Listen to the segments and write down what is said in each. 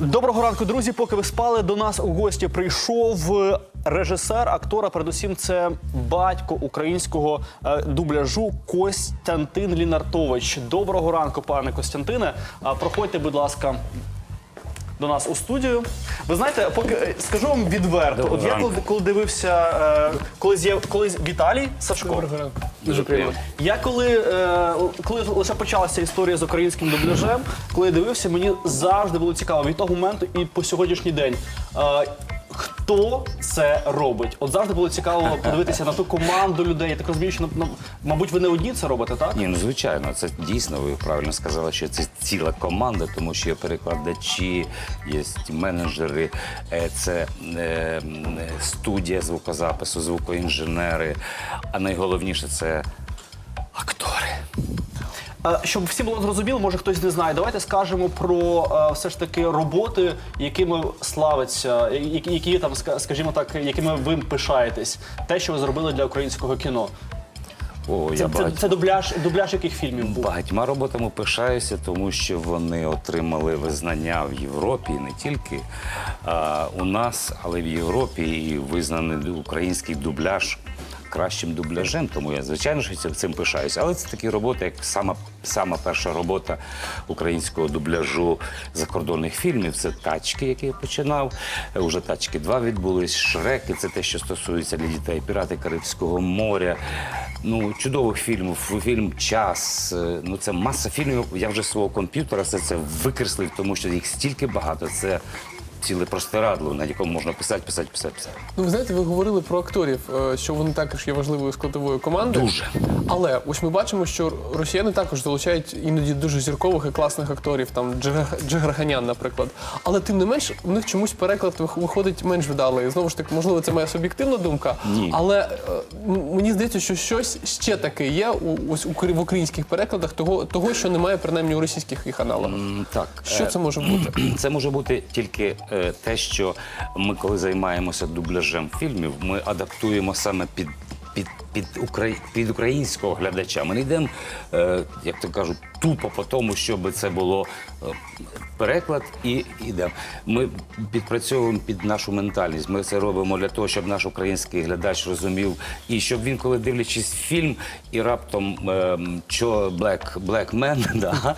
Доброго ранку, друзі. Поки ви спали, до нас у гості прийшов е, режисер, актора. Передусім, це батько українського е, дубляжу Костянтин Лінартович. Доброго ранку, пане Костянтине. Проходьте, будь ласка. До нас у студію. Ви знаєте, поки е, скажу вам відверто. Доброго От я ранку. коли, коли дивився, е, коли з'яв коли Віталій Сашко. Дуже приємно. Я коли, е, коли лише почалася історія з українським дубляжем, коли я дивився, мені завжди було цікаво від того моменту і по сьогоднішній день. Е, Хто це робить? От завжди було цікаво подивитися на ту команду людей. Я так розумію, що ну, мабуть, ви не одні це робите, так? Ні, ну звичайно, це дійсно ви правильно сказали, що це ціла команда, тому що є перекладачі, є менеджери, е, це е, студія звукозапису, звукоінженери. А найголовніше це. Е, Щоб всім було зрозуміло, може хтось не знає. Давайте скажемо про е, все ж таки роботи, якими славиться, які, які там, скажімо так, якими ви пишаєтесь, те, що ви зробили для українського кіно. О, Це, я це, багать... це дубляж, дубляж яких фільмів був? багатьма роботами пишаюся, тому що вони отримали визнання в Європі не тільки а, у нас, але в Європі і визнаний український дубляж кращим дубляжем. Тому я звичайно що цим- пишаюся. Але це такі роботи, як сама, сама перша робота українського дубляжу закордонних фільмів. Це тачки, які я починав. Уже тачки 2 відбулись, шреки. Це те, що стосується для дітей, пірати Карибського моря. Ну, чудових фільмів. Фільм Час. е, Ну це маса фільмів. Я вже свого комп'ютера все це викреслив, тому що їх стільки багато. Це ціле простирадло, на якому можна писати, писати, писати, писати. Ну, ви знаєте, ви говорили про акторів, е, що вони також є важливою складовою команди. Дуже. Але ось ми бачимо, що росіяни також залучають іноді дуже зіркових і класних акторів, там Джигар- Джигарганян, наприклад. Але тим не менш, у них чомусь переклад виходить менш вдалий. Знову ж таки, можливо, це моя суб'єктивна думка. Ні. Але е, мені здається, що щось ще таке є у, ось у в українських перекладах того, того, що немає принаймні у російських їх аналогах. Так. Що е, це може бути? Це може бути тільки те, що ми, коли займаємося дубляжем фільмів, ми адаптуємо саме під. Під, під, під українського глядача. Ми не йдемо, е, як то кажуть, тупо по тому, щоб це було е, переклад і йдемо. Ми підпрацьовуємо під нашу ментальність. Ми це робимо для того, щоб наш український глядач розумів, і щоб він, коли дивлячись фільм, і раптом е, Black, Black Man, да,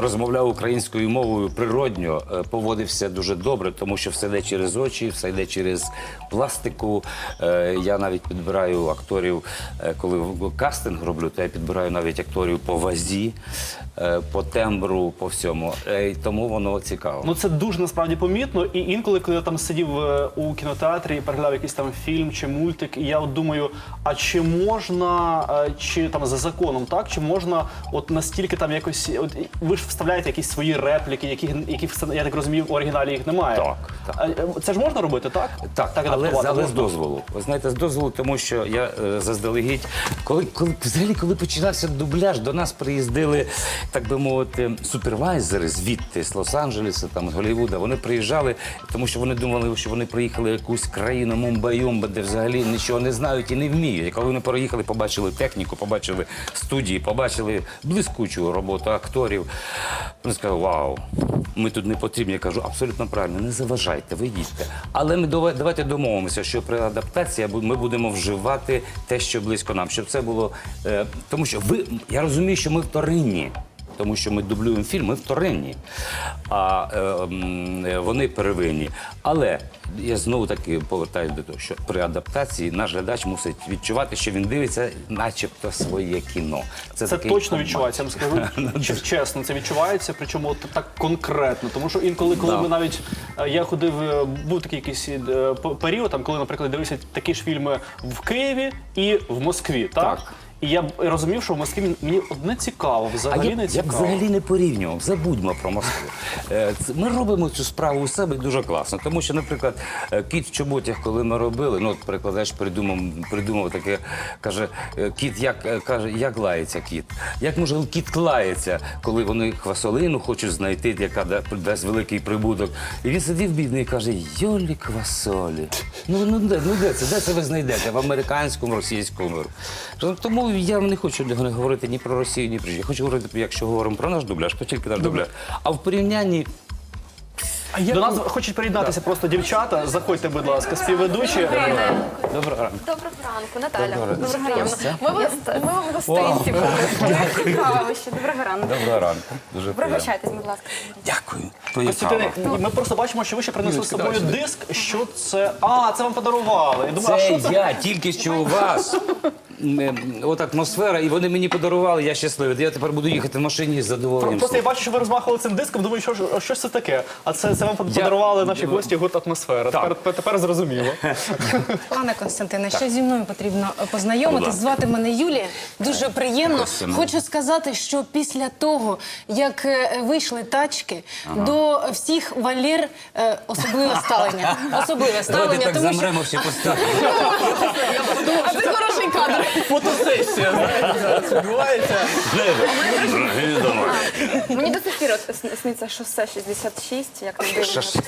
розмовляв українською мовою природньо, е, поводився дуже добре, тому що все йде через очі, все йде через пластику. Е, Я навіть підбираю акторів, е, коли кастинг роблю, то я підбираю навіть акторів по вазі, по тембру, по всьому. Е, і Тому воно цікаво. Ну це дуже насправді помітно. І інколи, коли я там сидів е, у кінотеатрі і переглядав якийсь там фільм чи мультик, і я от думаю, а чи можна, е, чи там за законом, так чи можна от настільки там якось, от ви ж вставляєте якісь свої репліки, які, які в- я так розумію, в оригіналі їх немає. Так, так. Е, Це ж можна робити, так? Так, так але, але з дозволу. Ви знаєте, з дозволу, тому що я е, заздалегідь, коли, коли взагалі, коли починався дубляж, до нас приїздили, так би мовити, супервайзери звідти з Лос-Анджелеса, там з Голлівуда. Вони приїжджали, тому що вони думали, що вони приїхали в якусь країну Мумбайомба, де взагалі нічого не знають і не вміють. І коли вони приїхали, побачили техніку, побачили студії, побачили блискучу роботу акторів. Вони сказали, вау, ми тут не потрібні. Я кажу, абсолютно правильно, не заважайте, ви їдьте. Але ми давайте домовимося, що при адаптації ми будемо вживати те, що близько нам, щоб це було. Е, тому що ви, я розумію, що ми вторинні. Тому що ми дублюємо фільм, ми вторинні, а е, вони первинні. Але я знову таки повертаюся до того, що при адаптації наш глядач мусить відчувати, що він дивиться, начебто, своє кіно. Це такий точно формат. відчувається, я вам скажу чесно, це відчувається, причому от так конкретно. Тому що інколи, коли Да. ми навіть е, я ходив, е, був такий якийсь е, п- період, там, коли, наприклад, дивився такі ж фільми в Києві і в Москві, так? Так. І я б розумів, що в Москві мені одне цікаво, А взагалі я, не я б взагалі не порівнював. Забудьмо про Москву. Е, Ми робимо цю справу у себе дуже класно. Тому що, наприклад, е, кіт в чоботях, коли ми робили, ну от перекладач придумав, придумав таке, каже, е, кіт, як каже, як лається кіт? Як може кіт лається, коли вони хвасолину хочуть знайти, яка дасть великий прибуток? І він сидів бідний і каже: Йолі квасолі. Ну, ну де, ну де це? Де це ви знайдете? В американському, російському. Тому я не хочу не говорити ні про Росію, ні про що. Я хочу говорити, якщо говоримо про наш дубляж, то тільки наш дубляж. А в порівнянні А як До нас хочуть приєднатися просто дівчата. Заходьте, будь ласка, співведучі. Доброго ранку. Доброго ранку, Наталя. Доброго ранку. Ми вас ми вам гостинці. Цікаво ще. Доброго ранку. Доброго ранку. Дуже. Пригощайтесь, будь ласка. Дякую. Костянтине, ми просто бачимо, що ви ще принесли з собою диск. Що це? А, це вам подарували. Я думаю, що це? я тільки що у вас. От атмосфера, і вони мені подарували, я щасливий. Я тепер буду їхати в машині з задоволенням. Просто я бачу, що ви розмахували цим диском. Думаю, що ж що ж це таке? А це, це вам подарували наші гості гурт атмосфера. Так. Тепер, тепер зрозуміло. Пане Константине, ще зі мною потрібно познайомитись. Будь. Звати мене Юлія. Дуже приємно. Костяна. Хочу сказати, що після того, як е, вийшли тачки, до всіх Валєр е, особливе ставлення. Особливе Давайте ставлення, так тому що замремо всі поставимо. А це хороший кадр. Фотосесія, знаєте, зараз відбувається. Мені до сих пір от сни- сниться шосе 66, як не дивно. Шосе.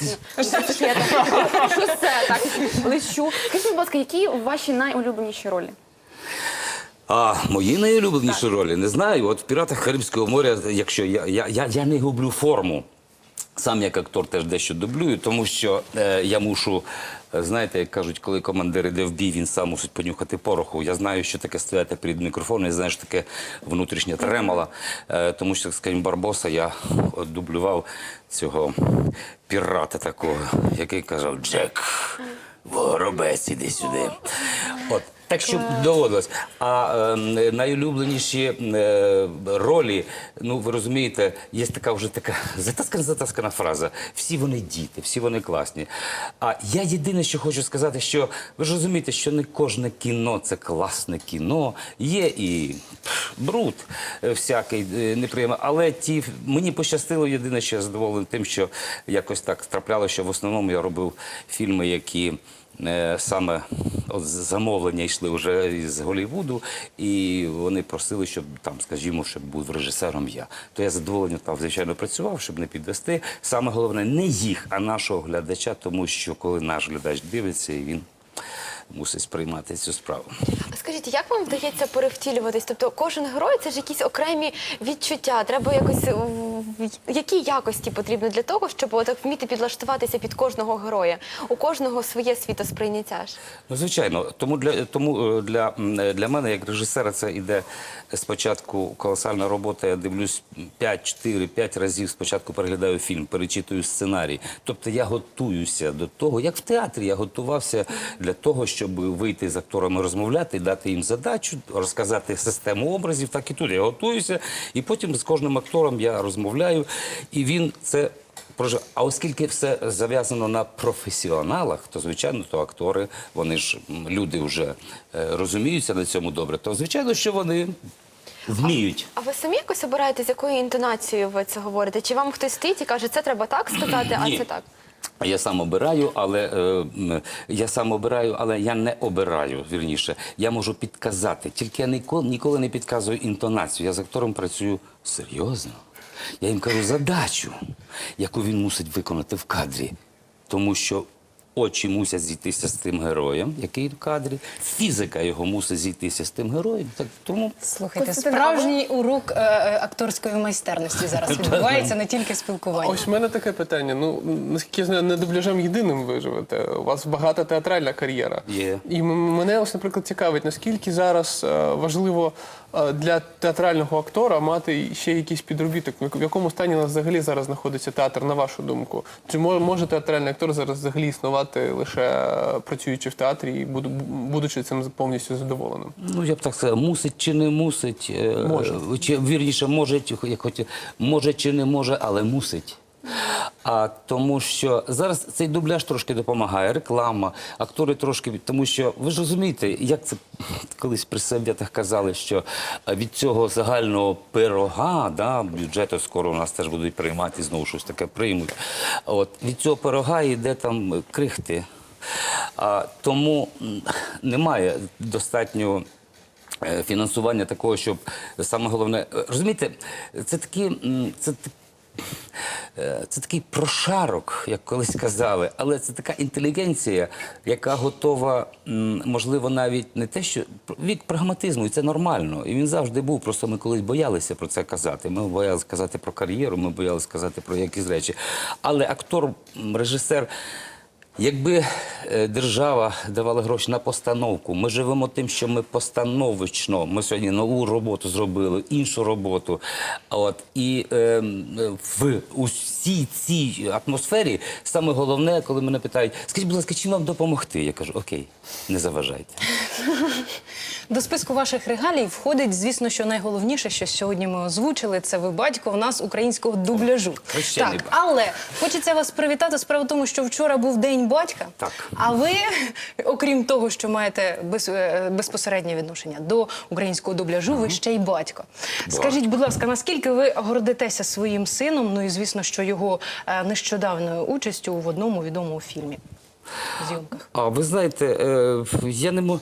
Так- Шосе, так, лечу. Скажіть, будь ласка, які ваші найулюбленіші ролі? А мої найулюбленіші ролі не знаю. От в піратах Карибського моря, якщо я, я, я, я не гублю форму. Сам як актор теж дещо дублюю, тому що е, я мушу, е, знаєте, як кажуть, коли командир іде в бій, він сам мусить понюхати пороху. Я знаю, що таке стояти перед мікрофоном, я знаю, що таке внутрішня тремола. Е, тому що, скажімо, Барбоса я дублював цього пірата такого, який казав Джек, воробець, іди сюди. От. Так що доводилось. А е, найулюбленіші е, ролі, ну ви розумієте, є така вже така затаскана затаскана фраза. Всі вони діти, всі вони класні. А я єдине, що хочу сказати, що ви ж розумієте, що не кожне кіно це класне кіно. Є і бруд е, всякий е, неприємний. Але ті мені пощастило єдине, що я задоволений тим, що якось так трапляло, що в основному я робив фільми, які. Е, Саме от замовлення йшли вже з Голлівуду, і вони просили, щоб там, скажімо, щоб був режисером я. То я задоволення там, звичайно, працював, щоб не підвести. Саме головне не їх, а нашого глядача, тому що коли наш глядач дивиться, він мусить сприймати цю справу. Скажіть, як вам вдається перевтілюватись? Тобто кожен герой це ж якісь окремі відчуття. Треба якось е, які якості потрібні для того, щоб отак вміти підлаштуватися під кожного героя? У кожного своє світосприйняття ж. Ну, звичайно, тому для тому е, для, е, для мене, як режисера, це іде спочатку колосальна робота. Я дивлюсь 5, 4, 5 разів. Спочатку переглядаю фільм, перечитую сценарій. Тобто я готуюся до того, як в театрі я готувався для того, щоб вийти з акторами розмовляти, дати їм задачу, розказати систему образів. Так і тут я готуюся, і потім з кожним актором я розмовляю, і він це. А оскільки все зав'язано на професіоналах, то звичайно, то актори, вони ж люди вже е, розуміються на цьому добре, то звичайно, що вони вміють. А ви самі якось обираєте, з якою інтонацією ви це говорите? Чи вам хтось стоїть і каже, це треба так сказати, а Ні. це так? Я сам обираю, але е, я сам обираю, але я не обираю. Вірніше, я можу підказати. Тільки я ніколи, ніколи не підказую інтонацію. Я з актором працюю серйозно. Я їм кажу задачу, яку він мусить виконати в кадрі, тому що. Очі мусять зійтися з тим героєм, який в кадрі. Фізика його мусить зійтися з тим героєм. Так тому Слухайте, справжній урок е, е, акторської майстерності зараз відбувається, не тільки спілкування. Ось в мене таке питання. Ну, наскільки я знаю, не дубляжем єдиним ви живете. У вас багата театральна кар'єра. Є. І м- мене ось, наприклад, цікавить, наскільки зараз е, важливо для театрального актора мати ще якийсь підробіток. В якому стані у нас взагалі зараз знаходиться театр, на вашу думку? Чи може театральний актор зараз взагалі існувати лише е, працюючи в театрі і буду- будучи цим повністю задоволеним? Ну, я б так сказав, мусить чи не мусить. е, Може. Чи, вірніше, може, як хоті- може чи не може, але мусить. А тому що зараз цей дубляж трошки допомагає, реклама, актори трошки, тому що ви ж розумієте, як це колись при совєтах казали, що е, від цього загального пирога, да, бюджету скоро у нас теж будуть приймати, знову щось таке приймуть. От від цього пирога йде там крихти. А, тому немає достатньо е, фінансування такого, щоб саме головне, розумієте, це такі, це це такий прошарок, як колись казали, але це така інтелігенція, яка готова, можливо, навіть не те, що від прагматизму, і це нормально. І він завжди був. Просто ми колись боялися про це казати. Ми боялися казати про кар'єру, ми боялися казати про якісь речі. Але актор, режисер. Якби е, держава давала гроші на постановку, ми живемо тим, що ми постановочно. Ми сьогодні нову роботу зробили, іншу роботу. От і е, в усій цій атмосфері саме головне, коли мене питають, скажіть, будь ласка, чим вам допомогти? Я кажу, окей, не заважайте. До списку ваших регалій входить, звісно, що найголовніше, що сьогодні ми озвучили, це ви батько в нас українського дубляжу. Хрещений Так, батько. але хочеться вас привітати. Справа в тому, що вчора був день батька. Так. А ви, окрім того, що маєте без, е, безпосереднє відношення до українського дубляжу, ви ще й батько. Скажіть, будь ласка, наскільки ви гордитеся своїм сином? Ну і звісно, що його е, нещодавною участю в одному відомому фільмі. Зйомках. А ви знаєте, е, я не можу.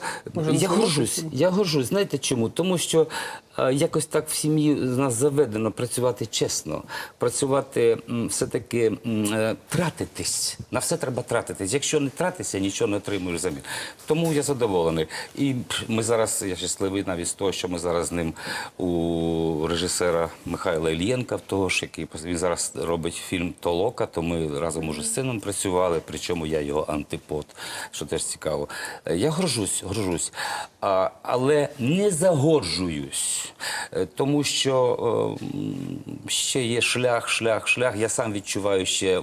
Я горжусь. Я горжусь. Знаєте чому? Тому що якось так в сім'ї з нас заведено працювати чесно, працювати все-таки е, тратитись. На все треба тратитись. Якщо не тратишся, нічого не отримуєш замін. Тому я задоволений. І ми зараз, я щасливий навіть з того, що ми зараз з ним у режисера Михайла Ільєнка, того ж, який він зараз робить фільм Толока, то ми разом уже з сином працювали, причому я його антипод, що теж цікаво. Е, Я горжусь, горжусь, але не загоджуюсь, е, тому що е, ще є шлях, шлях, шлях. Я сам відчуваю ще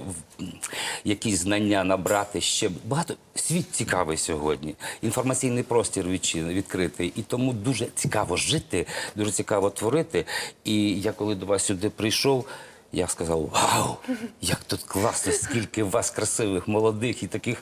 якісь знання набрати ще багато. Світ цікавий сьогодні. Інформаційний простір відкритий. І тому дуже цікаво жити, дуже цікаво творити. І я коли до вас сюди прийшов. Я сказав: Вау! Як тут класно, скільки у вас красивих, молодих і таких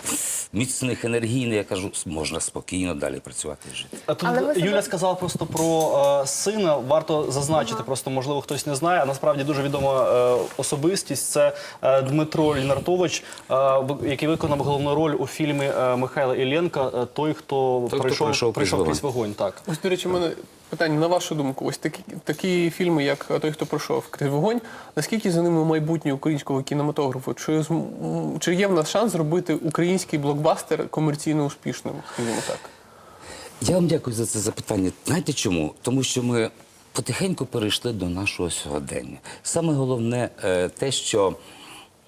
міцних, енергійних. Я кажу, можна спокійно далі працювати і жити. А тут Але ви Юля сказала просто про е, сина. Варто зазначити, просто можливо хтось не знає. А насправді дуже відома е, особистість. Це е, Дмитро Лінартович, е, в- який виконав головну роль у фільмі е, Михайла Іллєнка. е, той, хто хто прийшов, крізь вогонь. Так. Ось, до речі, у мене питання на вашу думку. Ось такі, такі фільми, як той, хто пройшов крізь вогонь, наскільки за ними майбутнє українського кінематографу? Чи, чи є в нас шанс зробити український блокбастер комерційно успішним? Скажімо так. Я вам дякую за це запитання. Знаєте чому? Тому що ми потихеньку перейшли до нашого сьогодення. Саме головне е, те, що,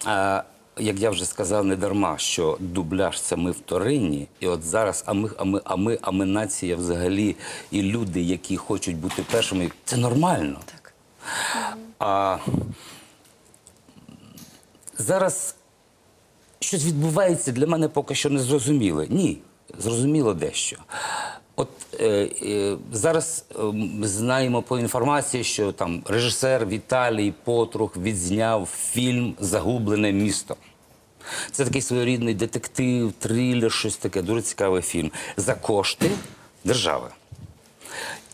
е, як я вже сказав, не дарма, що дубляж це ми вторинні, і от зараз, а ми, а ми, а ми, а ми нація взагалі, і люди, які хочуть бути першими, це нормально. Так. А зараз щось відбувається для мене поки що не зрозуміле. Ні, зрозуміло дещо. От е, е, зараз е, знаємо по інформації, що там режисер Віталій Потрух відзняв фільм Загублене місто. Це такий своєрідний детектив, трилер, щось таке, дуже цікавий фільм. За кошти держави.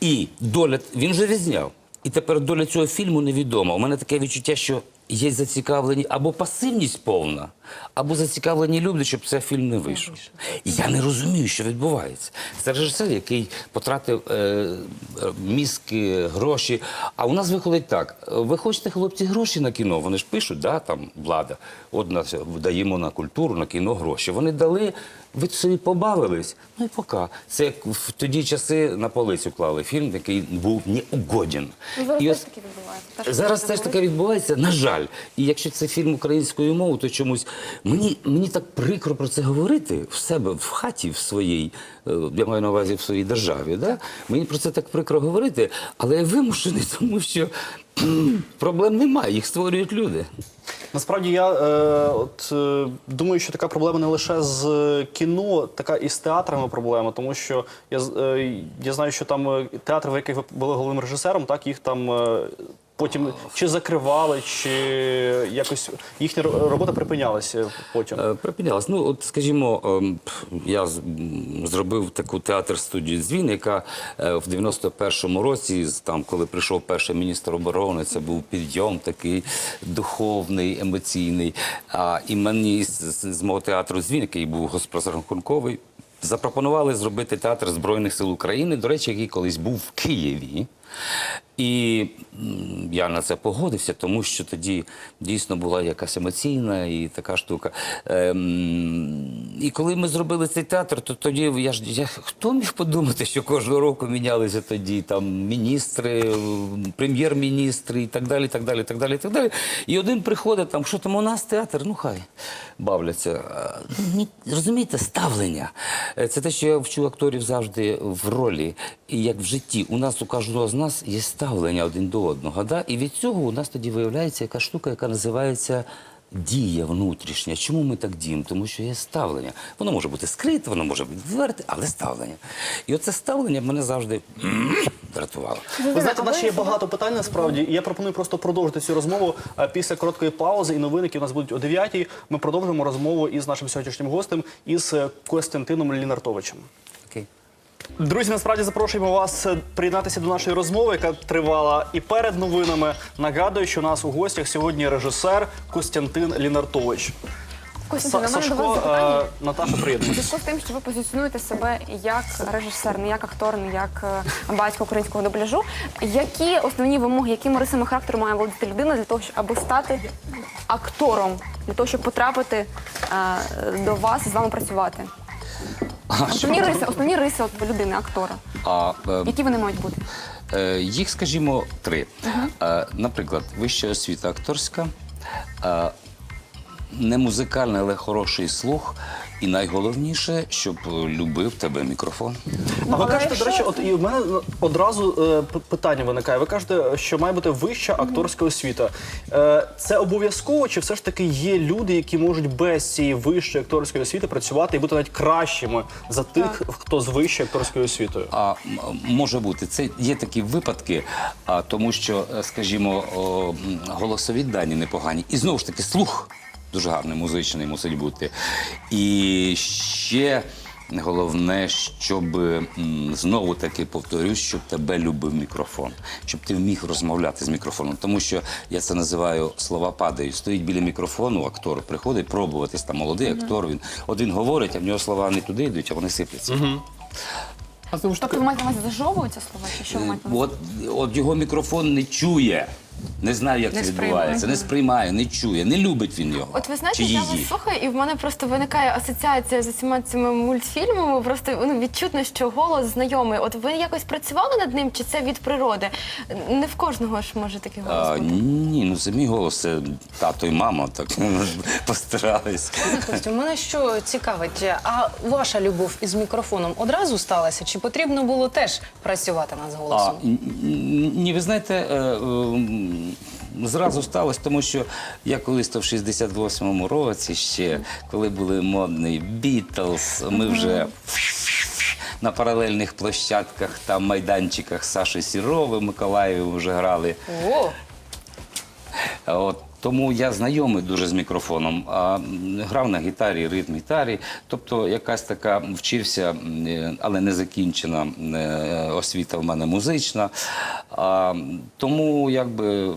І доля він вже відзняв. І тепер доля цього фільму невідома. У мене таке відчуття, що є зацікавлені або пасивність повна, або зацікавлені люди, щоб цей фільм не вийшов. Я не розумію, що відбувається. Це режисер, який потратив е, мізки, гроші. А у нас виходить так: ви хочете, хлопці, гроші на кіно? Вони ж пишуть, да, там влада. От нас даємо на культуру, на кіно гроші. Вони дали. Ви собі побавились, ну і поки. Це як в тоді часи на полицю клали фільм, який був неугоден. Зараз І теж ось таке відбувається. Зараз теж таке відбувається, на жаль. І якщо це фільм українською мовою, то чомусь мені, мені так прикро про це говорити в себе в хаті в своїй, е, я маю на увазі в своїй державі. Да? Мені про це так прикро говорити, але я вимушений, тому що проблем немає, їх створюють люди. Насправді я е, от, е, думаю, що така проблема не лише з кіно, така і з театрами проблема, тому що я, е, я знаю, що там е, театри, в яких ви були головним режисером, так їх там. е, Потім чи закривали, чи якось їхня робота припинялася потім. Е, Припинялась. Ну, от, скажімо, ем, я зробив таку театр-студію Дзвін, яка е, в 91-му році, там, коли прийшов перший міністр оборони, це був підйом такий духовний, емоційний. А, і мені з мого театру Дзвін, який був госпрозрахунковий, запропонували зробити театр Збройних сил України, до речі, який колись був в Києві. І я на це погодився, тому що тоді дійсно була якась емоційна і така штука. Ем, і коли ми зробили цей театр, то тоді я ж я, хто міг подумати, що кожного року мінялися тоді там міністри, прем'єр-міністри і так далі, так далі, так далі, так далі. І один приходить там, що там у нас театр, ну хай бавляться. Ні, Розумієте, ставлення. Е, Це те, що я вчу акторів завжди в ролі. І як в житті, у нас у кожного з нас є ставлення один до одного. Да? І від цього у нас тоді виявляється яка штука, яка називається. Дія внутрішня. Чому ми так діємо? Тому що є ставлення. Воно може бути скрите, воно може бути відверте, але ставлення. І оце ставлення мене завжди дратувало. Ви знаєте, у нас ще є багато питань насправді. І я пропоную просто продовжити цю розмову е, після короткої паузи і новин, які у нас будуть о 9 Ми продовжимо розмову із нашим сьогоднішнім гостем із е, Костянтином Лінартовичем. Друзі, насправді запрошуємо вас е, приєднатися до нашої розмови, яка тривала і перед новинами. Нагадую, що у нас у гостях сьогодні режисер Костянтин Лінартович. Костянтин, Са- Сашко, вас запитання. е, Наташа, У зв'язку з тим, що ви позиціонуєте себе як режисер, не як актор, не як е, батько українського дубляжу. Які основні вимоги, якими рисами характеру має володіти людина для того, щоб аби стати актором, для того, щоб потрапити е, до вас і з вами працювати? Основні риси, основні риси от, людини, актора. А, е, Які вони мають бути? Е, Їх, скажімо, три. Е, Наприклад, вища освіта акторська, е, не музикальний, але хороший слух. І найголовніше, щоб любив тебе мікрофон. А ви кажете, до речі, от і в мене одразу е, питання виникає. Ви кажете, що має бути вища акторська освіта. Е, це обов'язково, чи все ж таки є люди, які можуть без цієї вищої акторської освіти працювати і бути навіть кращими за тих, хто з вищою акторською освітою? А м, може бути, це є такі випадки, а, тому що, е, скажімо, о, м, голосові дані непогані. І знову ж таки, слух дуже гарний, музичний мусить бути. І ще головне, щоб знову таки повторюсь, щоб тебе любив мікрофон, щоб ти вміг розмовляти з мікрофоном. Тому що я це називаю слова падають. Стоїть біля мікрофону, актор приходить пробуватись, там молодий актор. Він от він говорить, а в нього слова не туди йдуть, а вони сипляться. А знову ж таки, Тобто ви маєте на увазі зажовуються слова, чи що ви маєте? От, от його мікрофон не чує. Не знаю, як Не це сприймає. відбувається. Не сприймає, не чує, не любить він його. От ви знаєте, чи я її. вас слухаю, і в мене просто виникає асоціація з усіма цими мультфільмами. Просто ну, відчутно, що голос знайомий. От ви якось працювали над ним, чи це від природи? Не в кожного ж може такий голос А, бути. ні, ну це мій голос, це тато і мама так постарались. Костю, мене що цікавить, а ваша любов із мікрофоном одразу сталася? Чи потрібно було теж працювати над А, голосом? н- н- ні, ви знаєте, е, ем, зразу сталося, тому що я колись то в 68-му році ще, коли були модний Бітлз, ми вже на паралельних площадках, там майданчиках Саші Сірови, Миколаєві вже грали. О, От, тому я знайомий дуже з мікрофоном. А, грав на гітарі, ритм гітарі. Тобто якась така вчився, е, але не закінчена е, освіта в мене музична. А, тому якби е,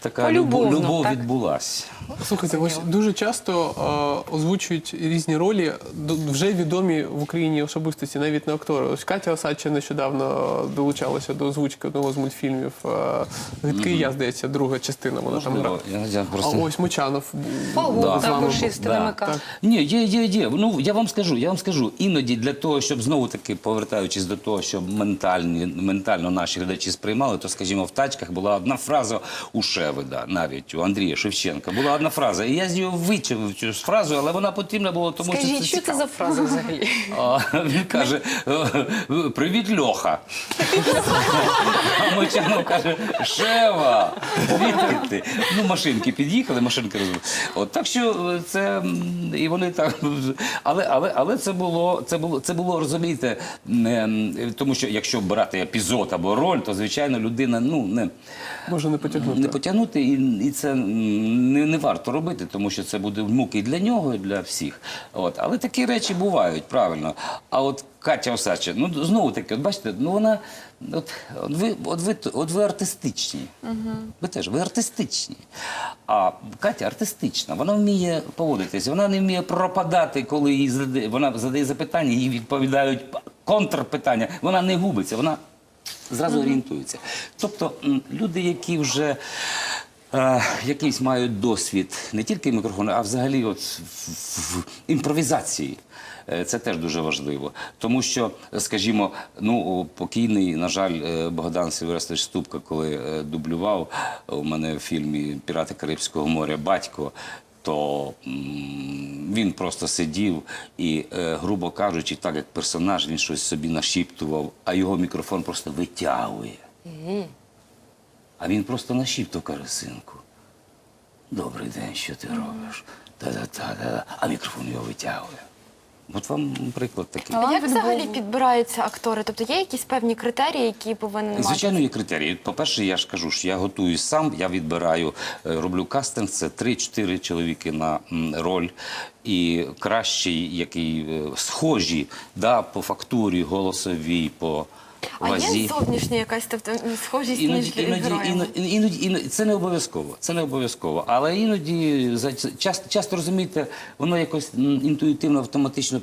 така любов, любов так? відбулася. слухайте, ось дуже часто е, озвучують різні ролі вже відомі в Україні особистості, навіть не актори. Ось Катя Осадча нещодавно долучалася до озвучки одного з мультфільмів. Гидкий я, здається, друга частина. Вона там Я, я А ось Мочанов був також із. Ні, є, є, є. Ну я вам скажу, я вам скажу, іноді для того, щоб знову таки повертаючись до того, щоб ментальні, ментально наші глядачі сприймали, то скажімо, в тачках була одна фраза у Шеведа, навіть у Андрія Шевченка. Була одна фраза. І я з нього вичавив цю фразу, але вона потрібна була, тому Скажіть, що це що це за фраза взагалі? А, він каже: «Е, Привіт, Льоха. А Мочанов каже, Шева, звідки ти? Ну, машинки під'їхали, машинки розбили. От так що е, це і вони так. Але, але, але це було, це було, це було, розумієте, не, тому що якщо брати епізод або роль, то звичайно людина ну не. Може не потягнути. Не потягнути, і, і це не, не варто робити, тому що це буде муки і для нього, і для всіх. От. Але такі речі бувають, правильно. А от Катя Осадча, ну знову таки, от бачите, ну вона. От, от, ви, от, ви, от ви артистичні. Ви теж, ви артистичні. А Катя артистична, вона вміє поводитись, вона не вміє пропадати, коли їй задає, вона задає запитання, їй відповідають контрпитання. Вона не губиться, вона Зразу орієнтуються. Тобто люди, які вже е, якийсь мають досвід не тільки мікрофону, а взагалі от в, в- в імпровізації. Е, Це теж дуже важливо, тому що, скажімо, ну покійний, на жаль, е, Богдан Северестович Ступка, коли е, дублював у мене в фільмі Пірати Карибського моря батько, то він просто сидів і, грубо кажучи, так як персонаж, він щось собі нашіптував, а його мікрофон просто витягує. А він просто нашіптав, каже, синку. Добрий день, що ти робиш? Та-та-та-та. А мікрофон його витягує. От вам приклад такий. А як взагалі підбираються актори? Тобто є якісь певні критерії, які повинен мати? Звичайно, є критерії. По-перше, я ж кажу, що я готую сам, я відбираю, е, роблю кастинг, це 3-4 чоловіки на роль. І кращий, який е, схожі да, по фактурі, голосовій, по А вазі. є зовнішня якась тобто схожість Іноді, між іноді, героями? іноді, іноді, іноді, це не обов'язково. Це не обов'язково. Але іноді за- часто, часто розумієте, воно якось м, інтуїтивно, автоматично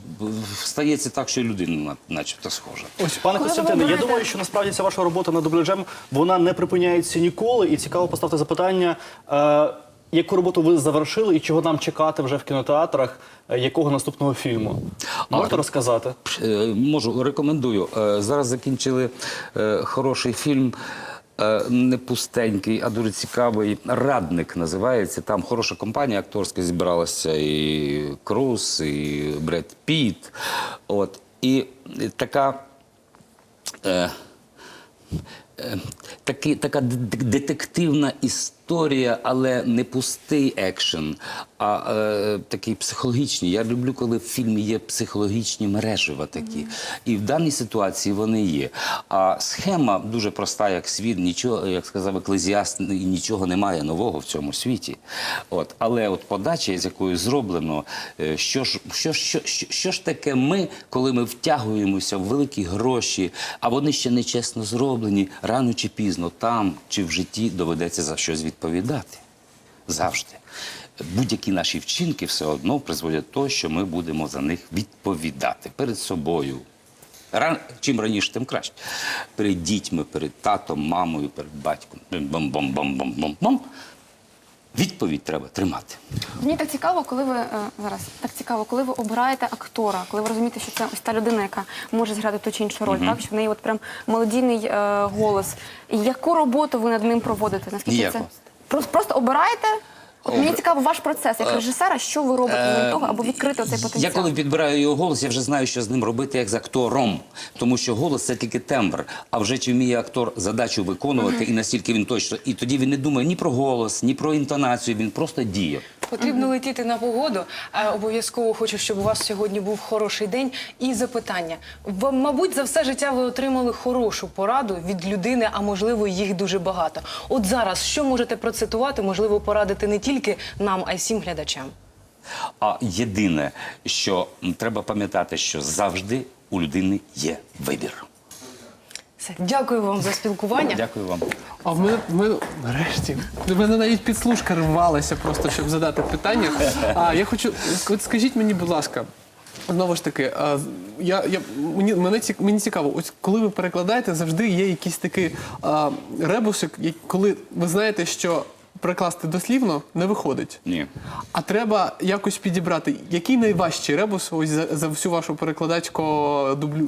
стається так, що і людина на- начебто схожа. Ось, пане Коли ви Костянтине, я думаю, що насправді ця ваша робота над дубляжем вона не припиняється ніколи. І цікаво поставити запитання, е, яку роботу ви завершили і чого нам чекати вже в кінотеатрах, е, якого наступного фільму? Можете А, розказати? Е, Можу, рекомендую. Е, Зараз закінчили хороший фільм. Не пустенький, а дуже цікавий. Радник називається. Там хороша компанія акторська зібралася. І Круз, і Бред Піт. От. І така. Е, е, таки, така детективна історія, але не пустий екшен, а е, такий психологічний. Я люблю, коли в фільмі є психологічні мережева такі. І в даній ситуації вони є. А схема дуже проста, як світ, нічого, як сказав Еклезіаст, нічого немає нового в цьому світі. От. Але от подача, з якою зроблено, е, що ж, що, що, що, що ж таке ми, коли ми втягуємося в великі гроші, а вони ще нечесно зроблені, рано чи пізно там чи в житті доведеться за щось відповідати. Завжди. Будь-які наші вчинки все одно призводять до того, що ми будемо за них відповідати перед собою. Ран... Чим раніше, тим краще. Перед дітьми, перед татом, мамою, перед батьком. Бам-бам-бам-бам-бам-бам. Відповідь треба тримати. Мені так цікаво, коли ви е, зараз так цікаво, коли ви обираєте актора, коли ви розумієте, що це ось та людина, яка може зіграти ту чи іншу роль, так що в неї от прям молодійний е, голос. Яку роботу ви над ним проводите? Наскільки Ніяку. це просто, просто обираєте? От мені цікаво ваш процес як режисера, що ви робите для того, аби відкрити цей потенціал? Я коли підбираю його голос, я вже знаю, що з ним робити як з актором. Тому що голос це тільки тембр. А вже чи вміє актор задачу виконувати, і настільки він точно. І тоді він не думає ні про голос, ні про інтонацію, він просто діє. Потрібно летіти на погоду. Обов'язково хочу, щоб у вас сьогодні був хороший день. І запитання. Вам, мабуть, за все життя ви отримали хорошу пораду від людини, а можливо, їх дуже багато. От зараз що можете процитувати, можливо, порадити не тільки нам, а й всім глядачам. А єдине, що треба пам'ятати, що завжди у людини є вибір. Все, дякую вам за спілкування. Дякую вам. А в мене, нарешті до мене навіть підслужка рвалася просто, щоб задати питання. А я хочу, от скажіть мені, будь ласка. Знову ж таки, а, я, я, мені, мене цік, мені цікаво, ось коли ви перекладаєте, завжди є якийсь такий а, ребусик, коли ви знаєте, що перекласти дослівно не виходить. Ні. А треба якось підібрати, який найважчий ребус ось за, за всю вашу перекладацько дублю,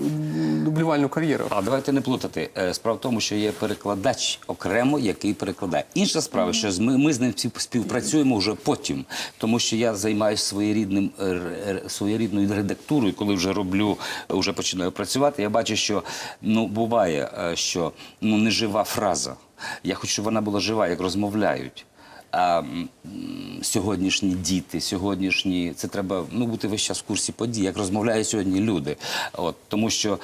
дублювальну кар'єру. А давайте не плутати. Е, Справа в тому, що є перекладач окремо, який перекладає. Інша справа, що ми, ми з ним співпрацюємо вже потім, тому що я займаюся своєрідним е, своєрідною редактурою, коли вже роблю, вже починаю працювати. Я бачу, що ну буває, е, що ну не жива фраза. Я хочу, щоб вона була жива, як розмовляють. А сьогоднішні діти, сьогоднішні це треба ну бути весь час в курсі подій, як розмовляють сьогодні люди. От тому, що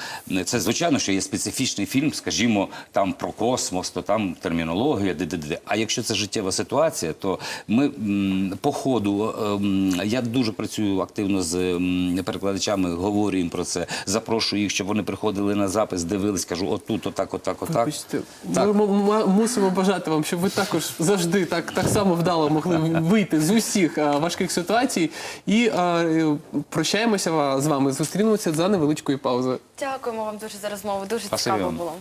це звичайно, що є специфічний фільм, скажімо, там про космос, то там термінологія, де де де. А якщо це життєва ситуація, то ми м, по ходу ем, я дуже працюю активно з м, перекладачами, говорю їм про це, запрошую їх, щоб вони приходили на запис, дивились, кажу, отут, отак, отак, отак. Вибачте, Так. Ми м- м- мусимо бажати вам, щоб ви також завжди так, так само вдало могли вийти з усіх а, важких ситуацій. І а, е, прощаємося ва- з вами. Зустрінемося за невеличкою паузою. Дякуємо вам дуже за розмову. Дуже Спасибі цікаво вам. було.